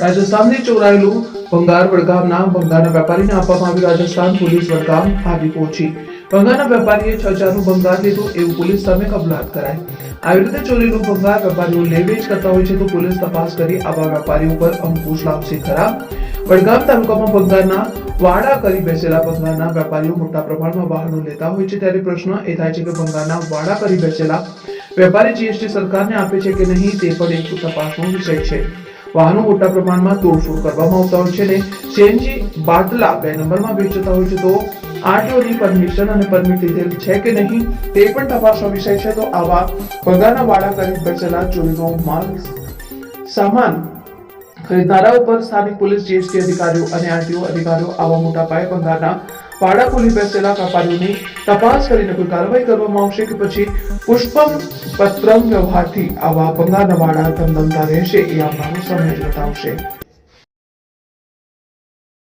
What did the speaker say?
રાજસ્થાનથી ચોરાયેલું ભંગાર વડગામના ભંગારના વેપારીને આપવામાં આવ્યું રાજસ્થાન પોલીસ વડગામ આવી પહોંચી. ભંગારના વેપારીએ છ હજારનું ભંગાર લીધું એવું પોલીસ સામે કબલાત કરાઈ આવી રીતે ચોરીનું ભંગાર વેપારીઓ લે કરતા હોય છે તો પોલીસ તપાસ કરી આવા વેપારીઓ પર અંકુશ લાવશે ખરા વડગામ તાલુકામાં ભંગારના વાડા કરી બેસેલા ભંગારના વેપારીઓ મોટા પ્રમાણમાં વાહનો લેતા હોય છે ત્યારે પ્રશ્ન એ થાય છે કે ભંગારના વાડા કરી બેસેલા વેપારી જીએસટી સરકારને આપે છે કે નહીં તે પણ એક તપાસનો વિષય છે. વાહનો મોટા પ્રમાણમાં તોડફોડ કરવામાં આવતા હોય છે અને સીએનજી બાટલા બે નંબરમાં વેચાતા હોય છે. તો આરટીઓની પરમિશન અને પરમિટ લીધેલ છે કે નહીં, તે પણ તપાસનો વિષય છે. તો આવા પગારના વાડા કરી બેસેલા ચોરીનો માલ સામાન ખરીદનારા ઉપર સ્થાનિક પોલીસ જીએસટી અધિકારીઓ અને આરટીઓ અધિકારીઓ આવા મોટા પાયે ભંગારના વાડા ખોલી બેસેલા વેપારીઓની તપાસ કરીને કોઈ કાર્યવાહી કરવામાં આવશે કે પછી પુષ્પમ પત્રમ વ્યવહારથી આવા પંગા નવાડા ધમધમતા રહેશે એ આવનારો સમય જ બતાવશે.